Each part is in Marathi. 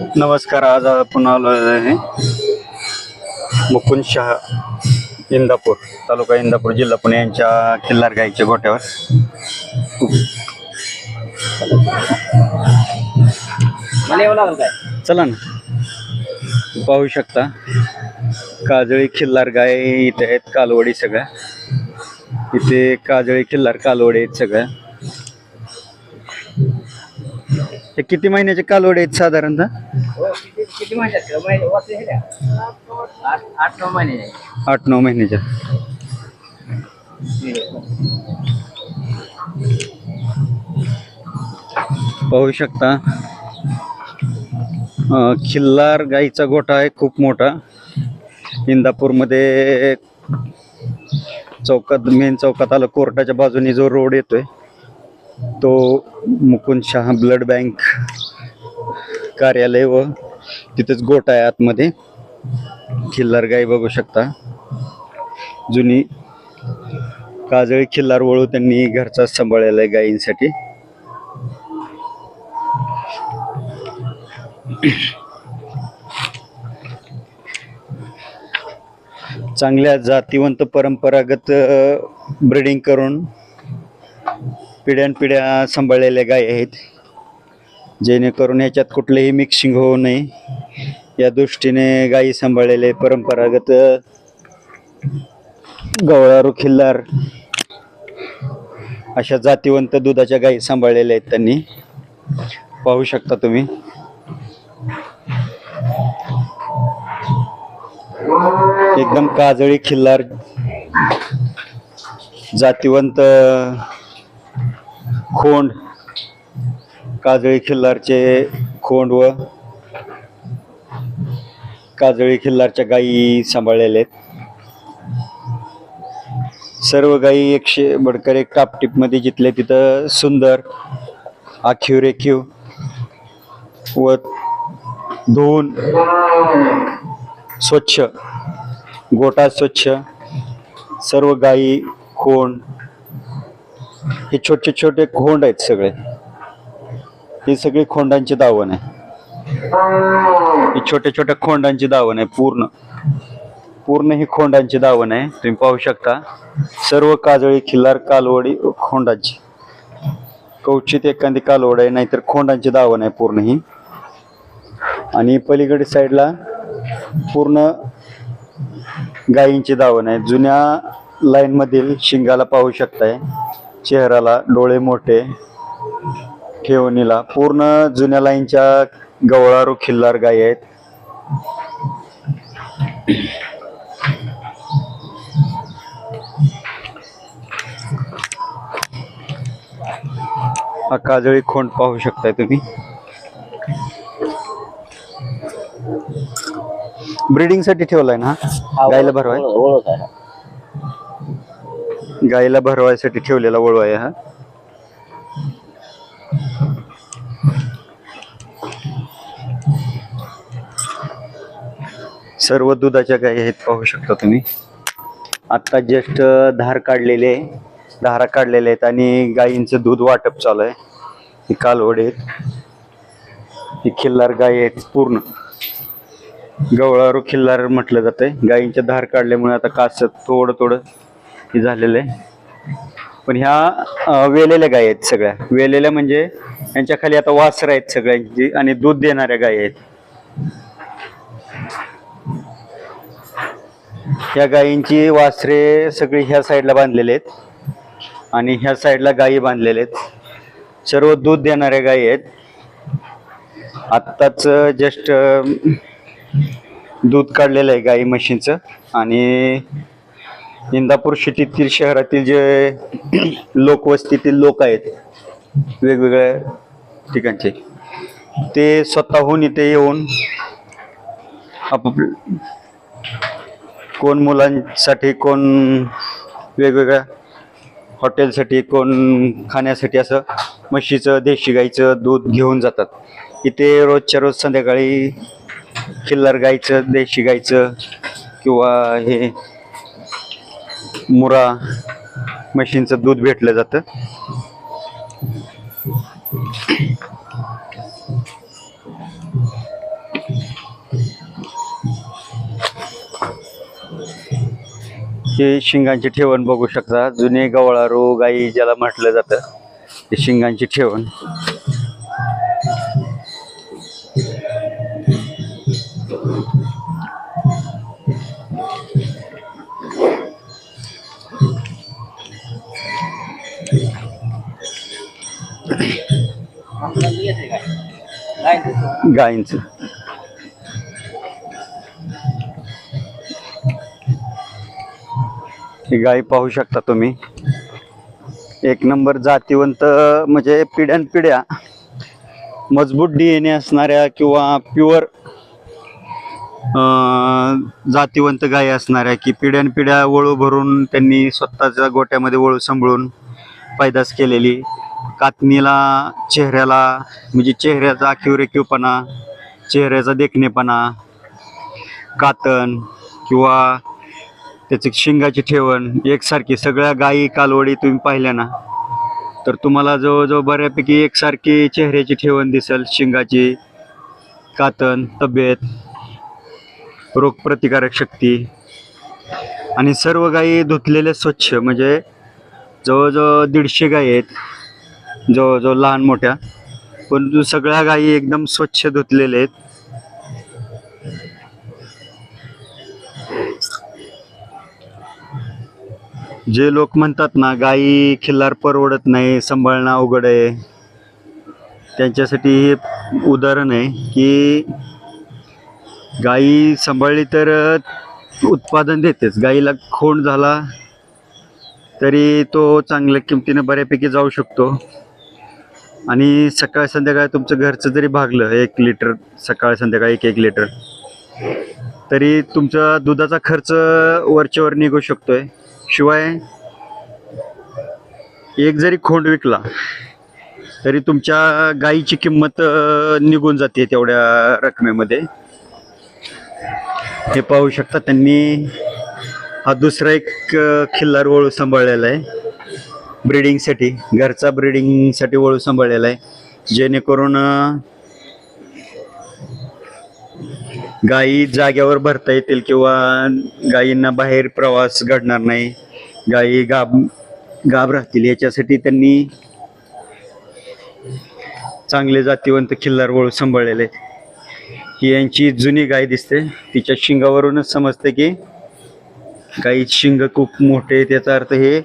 नमस्कार आज आपण आलो आहे मुकुंद शहा इंदापूर तालुका इंदापूर जिल्हा पुणे यांच्या किल्लार गाईच्या गोट्यावर चला ना. पाहू शकता काजळी खिल्लार गाय इथे आहेत कालवडी सगळ्या. इथे काजळी खिल्लार कालवडी आहेत सगळ्या. हे किती महिन्याचे कालवडी आहेत साधारणतः? किती महिन्यात. आठ नऊ महिने. आहे. आठ नऊ महिन्याच्या पाहू शकता. अं, खिल्लार गाईचा गोठा आहे खूप मोठा. इंदापूरमध्ये चौकात मेन चौकात आलं कोर्टाच्या बाजूने जो रोड येतोय. तो मुकुंद शहा ब्लड बँक कार्यालय व तिथेच गोट आहे आतमध्ये. खिल्लार गाई बघू शकता. जुनी काजळी खिल्लार वळू त्यांनी घरचा सांभाळलेला आहे गायींसाठी. चांगल्या जातीवंत परंपरागत ब्रिडिंग करून पिढ्यानपिढ्या सांभाळलेल्या गाय आहेत. जेणेकरून याच्यात कुठलेही मिक्सिंग होऊ नये. या दृष्टीने गायी सांभाळलेले परंपरागत गवळारू खिल्लार अशा जातीवंत दुधाच्या गायी सांभाळलेल्या आहेत त्यांनी. पाहू शकता तुम्ही. एकदम काजळी खिल्लार जातीवंत खोंड काजळी खिल्लारचे खोंड व काजळी खिल्लारच्या गायी सांभाळलेल्या आहेत. सर्व गायी एकशे बडकर एक कापटीपमध्ये जिथले तिथं सुंदर आखीव रेखीव व धुवून स्वच्छ गोटा स्वच्छ सर्व गायी खोंड हे छोटे छोटे खोंड आहेत सगळे. हे सगळे खोंडांची दावण आहे. ही छोट्या छोट्या खोंडांची दावण आहे पूर्ण. पूर्ण ही खोंडांची दावण आहे. तुम्ही पाहू शकता. सर्व काजळी खिल्लार कालवडी खोंडांची. कवचित एखादी कालवड आहे नाहीतर खोंडांची दावण आहे पूर्ण ही. आणि पलीकडे साईडला पूर्ण गायींची दावण आहे. जुन्या लाईन मधील शिंगाला पाहू शकताय. चेहराला डोळे मोठे ठेवणीला पूर्ण जुन्या लाईनच्या गवळारू खिल्लार गायी आहेत. हा काजळी खोंड पाहू शकताय तुम्ही. ब्रीडिंगसाठी ठेवलाय ना? गायला भरवाय. गायीला भरवायसाठी ठेवलेला वळू आहे हा. सर्व दुधाच्या गायी आहेत पाहू शकता तुम्ही. आता जस्ट धार काढलेले धारा काढलेले आहेत आणि गायींचं दूध वाटप चालू आहे. ही कालवड आहेत. ही खिल्लार गाय आहेत पूर्ण. गवळारू खिल्लार म्हटलं जातंय. गायींच्या धार काढल्यामुळे आता कास थोडं थोडं हे झालेलं आहे. पण ह्या वेलेल्या गाय आहेत सगळ्या. वेलेल्या म्हणजे यांच्या खाली आता वासर आहेत सगळ्यांची आणि दूध देणाऱ्या गाय आहेत. ह्या गायींची वासरे सगळी ह्या साईडला बांधलेले आहेत. आणि ह्या साईडला गायी बांधलेले आहेत. सर्व दूध देणाऱ्या गायी आहेत. आत्ताच जस्ट दूध काढलेलं आहे गाई म्हशींचं. आणि इंदापूर सिटीतील शहरातील जे लोकवस्तीतील लोक आहेत वेगवेगळ्या ठिकाणचे ते स्वतःहून इथे येऊन आप कोण मुलांसाठी कोण वेगवेगळ्या हॉटेलसाठी कोण खाण्यासाठी असं म्हशीचं देशी गाईचं दूध घेऊन जातात. इथे रोजच्या रोज संध्याकाळी खिल्लार गाईचं देशी गाईचं किंवा हे मुरा म्हशींचं दूध भेटलं जातं. हे शिंगांची ठेवण बघू शकता. जुने गवळारू गाई ज्याला म्हटलं जातं शिंगांची ठेवण. गायींचं ही गायी पाहू शकता तुम्ही. एक नंबर जातीवंत म्हणजे पिढ्यानपिढ्या मजबूत डी एन ए असणाऱ्या किंवा प्युअर जातीवंत गायी असणाऱ्या की पिढ्यानपिढ्या वळू भरून त्यांनी स्वतःच्या गोट्यामध्ये वळू सांभाळून पैदास केलेली. कातणीला चेहऱ्याला म्हणजे चेहऱ्याचा आखीवरेखीवपणा चेहऱ्याचा देखणेपणा कातण किंवा त्याची शिंगाची ठेवण एकसारखी सगळ्या गायी कालवडी तुम्ही पाहिल्या ना तर तुम्हाला जवळजवळ बऱ्यापैकी एकसारखी चेहऱ्याची ठेवण दिसेल शिंगाची कातण तब्येत रोगप्रतिकारक शक्ती. आणि सर्व गायी धुतलेले स्वच्छ म्हणजे जवळजवळ दीडशे गायी आहेत. जवळजवळ लहान मोठ्या. परंतु सगळ्या गायी एकदम स्वच्छ धुतलेले आहेत. जे लोक म्हणतात ना गायी खिल्लार परवडत नाही सांभाळणं अवघड आहे. त्यांच्यासाठी हे उदाहरण आहे की गायी सांभाळली तर उत्पादन देतेच. गाईला खोंड झाला तरी तो चांगल्या किमतीनं बऱ्यापैकी जाऊ शकतो. आणि सकाळ संध्याकाळ तुमचं घरचं जरी भागलं एक लिटर सकाळ संध्याकाळ एक एक लिटर तरी तुमचा दुधाचा खर्च वरच्यावर निघू शकतोय. शिवाय एक जरी खोंड विकला तरी तुमच्या गाईची किंमत निघून जाते तेवढ्या रकमेमध्ये. हे पाहू शकता त्यांनी हा दुसरा एक खिल्लार वळू सांभाळलेला आहे. ब्रिडिंगसाठी घरचा ब्रिडिंगसाठी वळू सांभाळलेला आहे. जेणेकरून गायी जाग्यावर भरता येतील किंवा गायींना बाहेर प्रवास घडणार नाही. गायी गाब गाब राहतील. याच्यासाठी त्यांनी चांगले जातीवंत खिल्लार वळू सांभाळलेले ही यांची जुनी गाय दिसते. तिच्या शिंगावरूनच समजते की गाई शिंग खूप मोठे आहे. त्याचा अर्थ हे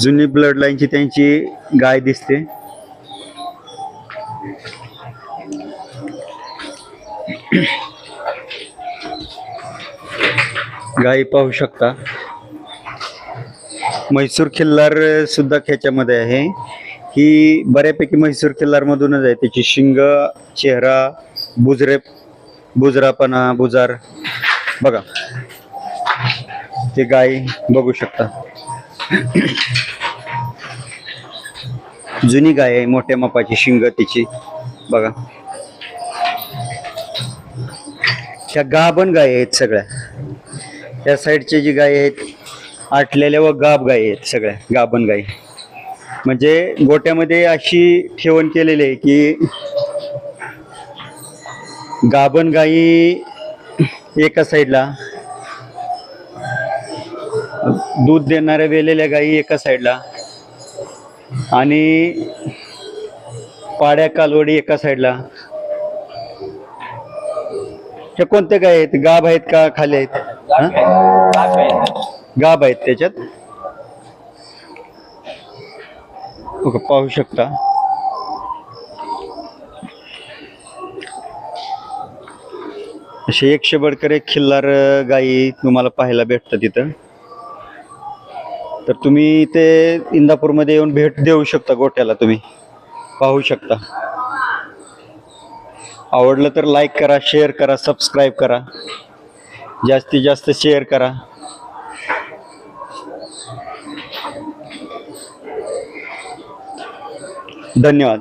जुनी ब्लड लाईनची त्यांची गाय दिसते. गाई पाहू शकता. म्हैसूर खिल्लार सुद्धा ह्याच्यामध्ये आहे. ही बऱ्यापैकी म्हैसूर खिल्लार मधूनच आहे. त्याची शिंग चेहरा बुजरे बुजरापणा बुजार. बघा. ते गाय बघू शकता. जुनी गाय आहे मोठ्या मापाची शिंग तिची. बघा. ह्या गाभण गाय आहेत सगळ्या. त्या साईडचे जी गाय आहेत आटलेल्या व गाब गाय आहेत सगळ्या गाभण गाय. म्हणजे गोट्यामध्ये अशी ठेवण केलेली आहे की गाभण गाई एका साईडला दूध देणाऱ्या वेलेल्या गायी एका साईडला आणि पाड्या कालवडी एका साईडला. हे कोणते गाय आहेत? गाभ आहेत का खाली आहेत? गाभ आहेत. त्याच्यात. पाहू शकता. असे एकशे बडकर एक खिल्लार गायी तुम्हाला पाहायला भेटतात तिथं तर तुम्ही ते इंदापूरमध्ये येऊन भेट देऊ शकता गोट्याला तुम्ही. पाहू शकता. आवडलं तर लाईक करा शेअर करा सबस्क्राईब करा. जास्तीत जास्त शेअर करा. धन्यवाद.